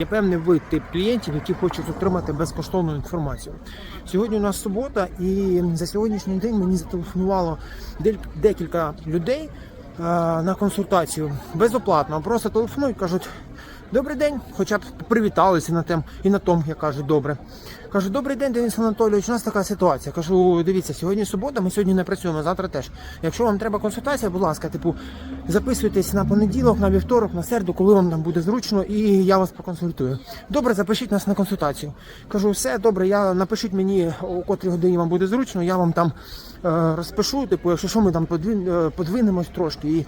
Є певний вид тип клієнтів, які хочуть отримати безкоштовну інформацію. Сьогодні у нас субота, і за сьогоднішній день мені зателефонувало декілька людей е, на консультацію безоплатно. Просто телефонують, кажуть. Добрий день, хоча б привіталися на тем і на тому, я кажу, добре. Кажу, добрий день, Денис Анатолійович, у нас така ситуація. Кажу, дивіться, сьогодні субота, ми сьогодні не працюємо, завтра теж. Якщо вам треба консультація, будь ласка, типу, записуйтесь на понеділок, на вівторок, на середу, коли вам там буде зручно, і я вас проконсультую. Добре, запишіть нас на консультацію. Кажу, все добре, я напишіть мені, о котрій годині вам буде зручно, я вам там е, розпишу. Типу, якщо що, ми там е, подвинемось трошки і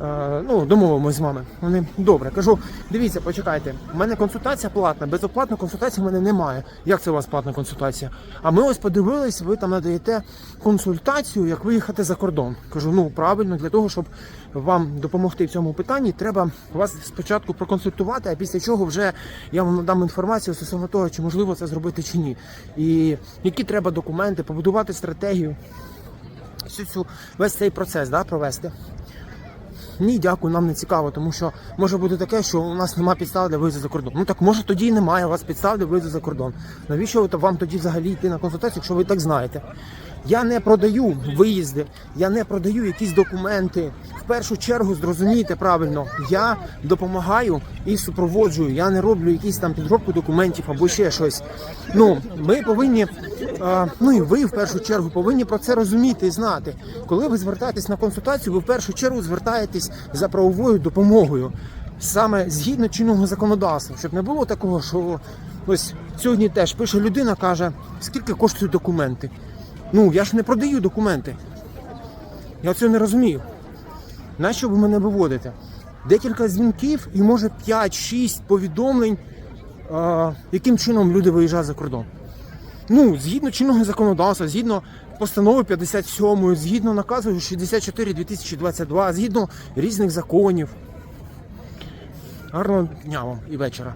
е, ну, домовимось з вами. Вони добре. Кажу, дивіться, почекайте. У мене консультація платна, безоплатна консультація в мене немає. Як це у вас платна консультація? А ми ось подивились, ви там надаєте консультацію, як виїхати за кордон. Кажу, ну правильно, для того, щоб вам допомогти в цьому питанні, треба вас спочатку проконсультувати, а після чого вже я вам надам інформацію стосовно того, чи можливо це зробити чи ні. І які треба документи, побудувати стратегію. Всю цю весь цей процес да, провести. Ні, дякую, нам не цікаво, тому що може бути таке, що у нас немає підстав для виїзду за кордон. Ну так може тоді і немає у вас підстав для виїзду за кордон. Навіщо вам тоді взагалі йти на консультацію, якщо ви так знаєте? Я не продаю виїзди, я не продаю якісь документи. В першу чергу зрозумійте правильно, я допомагаю і супроводжую. Я не роблю якісь там підробку документів або ще щось. Ну ми повинні, ну і ви в першу чергу повинні про це розуміти і знати. Коли ви звертаєтесь на консультацію, ви в першу чергу звертаєтесь за правовою допомогою. Саме згідно чинного законодавства, щоб не було такого, що ось сьогодні теж пише людина, каже, скільки коштують документи. Ну, я ж не продаю документи. Я цього не розумію. Нащо ви мене виводите? Декілька дзвінків і може 5-6 повідомлень, яким чином люди виїжджають за кордон. Ну, згідно чинного законодавства, згідно постанови 57, згідно наказу 64 2022, згідно різних законів. Гарного дня вам і вечора.